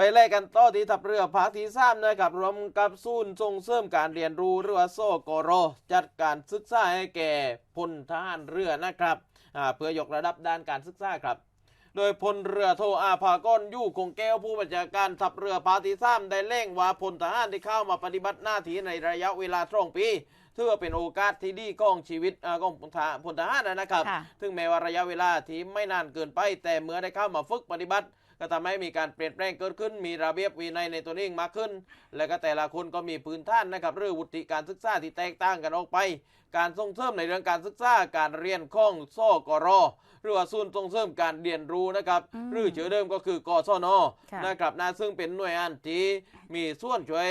ไปไล่กันต่อที่ทัพเรือภาคที่สามนะครับรวมกับศูนย์ส่งเสริมการเรียนรู้หรือว่าโซกรจัดการศึกษาให้แก่พลทหารเรือนะครับเพื่อยกระดับด้านการศึกษาครับ โดยพลเรือโทอาภากรยู่คงแก้วผู้บัญชาการทัพเรือภาคที่สามได้เร่งว่าพลทหารที่เข้ามาปฏิบัติหน้าที่ในระยะเวลาตรงปี ถือว่าเป็นโอกาสที่ดีของชีวิตอ่าของพลทหารพลทหารนะครับค่ะถึงแม้ว่าระยะเวลาที่ไม่นานเกินไป แต่เมื่อได้เข้ามาฝึกปฏิบัติ ก็ทำให้มีการเปลี่ยนแปลงเกิดขึ้น มีระเบียบวินัยในตัวเองมากขึ้น และก็แต่ละคนก็มีพื้นฐานนะครับเรื่องวุฒิการศึกษาที่แตกต่างกันออกไป การส่งเสริมในเรื่องการศึกษาการเรียนข้องโซกรหรือว่าศูนย์ส่งเสริมการเรียนรู้นะครับอืมหรือชื่อเดิมก็คือกศนค่ะนะครับนะซึ่งเป็นหน่วยงานที่มีส่วนช่วย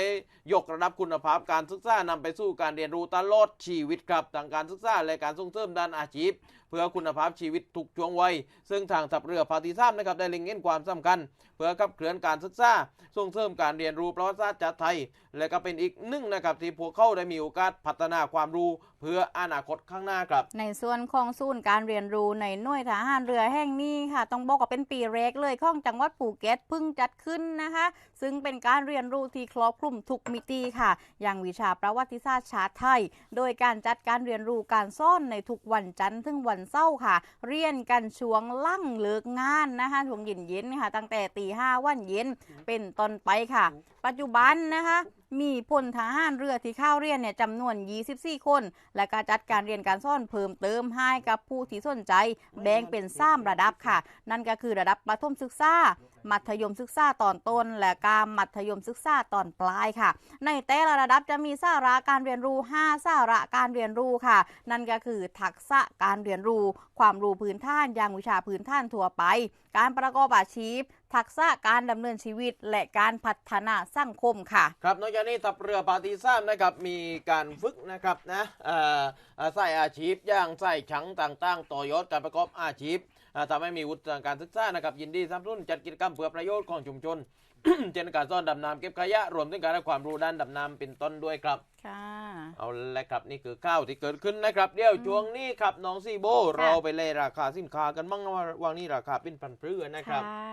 ยกระดับคุณภาพการศึกษานำไปสู่การเรียนรู้ตลอดชีวิตครับทางการศึกษาและการส่งเสริมด้านอาชีพเพื่อคุณภาพชีวิตทุกช่วงวัย ซึ่งทางทัพเรือภาคที่ามนะครับได้เล็งเห็นความสำคัญ เพื่อขับเคลื่อนการศึกษาส่งเสริมการเรียนรู้ประวัติศาสตร์ชาติไทย และก็เป็นอีกหนึ่งนะครับที่พวกเขาได้มีโอกาสพัฒนาความรู้ เพื่ออนาคตข้างหน้าครับ ในส่วนของศูนย์การเรียนรู้ในหน่วยทหารเรือแห่งนี้ค่ะ ต้องบอกว่าเป็นปีแรกเลยของจังหวัดภูเก็ตเพิ่งจัดขึ้นนะคะ ซึ่งเป็นการเรียนรู้ที่ครอบคลุมทุกมิติค่ะ อย่างวิชาประวัติศาสตร์ชาติไทย โดยการจัดการเรียนรู้การซ่อนในทุกวันจันทร์ถึงวันเสาร์ค่ะ เรียนกันช่วงลั่งเลิกงานนะคะช่วงเย็นๆค่ะ ตั้งแต่ตีห้าวันเย็นเป็นต้นไปค่ะ ปัจจุบันนะคะมีพลทหารเรือที่เข้าเรียนเนี่ยจำนวน 24 คน และการจัดการเรียนการสอนเพิ่มเติมให้กับผู้ที่สนใจ แบ่งเป็น3ระดับค่ะ นั่นก็คือระดับประถมศึกษา มัธยมศึกษาตอนต้น และการมัธยมศึกษาตอนปลายค่ะ ในแต่ละระดับจะมีสาระการเรียนรู้ 5 สาระการเรียนรู้ค่ะ นั่นก็คือทักษะการเรียนรู้ ความรู้พื้นฐานอย่างวิชาพื้นฐานทั่วไป การประกอบอาชีพทักษะการดำเนินชีวิตและการพัฒนาสังคมค่ะ ครับนอกจากนี้ทัพเรือภาคที่สามนะครับมีการฝึกนะครับนะเอ่อเอ่อใส่อาชีพอย่างใส่ฉังต่างๆ ต่อยอดการประกอบอาชีพอ่าทำให้มีวุฒิทางการศึกษานะครับยินดีสนับสนุนจัดกิจกรรมเพื่อประโยชน์ของชุมชนเช่นการซ่อนดำน้ำเก็บขยะรวมถึงการให้ความรู้ด้านดำน้ำเป็นต้นด้วยครับค่ะเอาละครับนี่คือข้าวที่เกิดขึ้นนะครับเดี๋ยวช่วงนี้ครับน้องซีโบเราไปเลยราคาสินค้ากันบ้างว่าวันนี้ราคาเป็นพันเพื่อนะครับค่ะ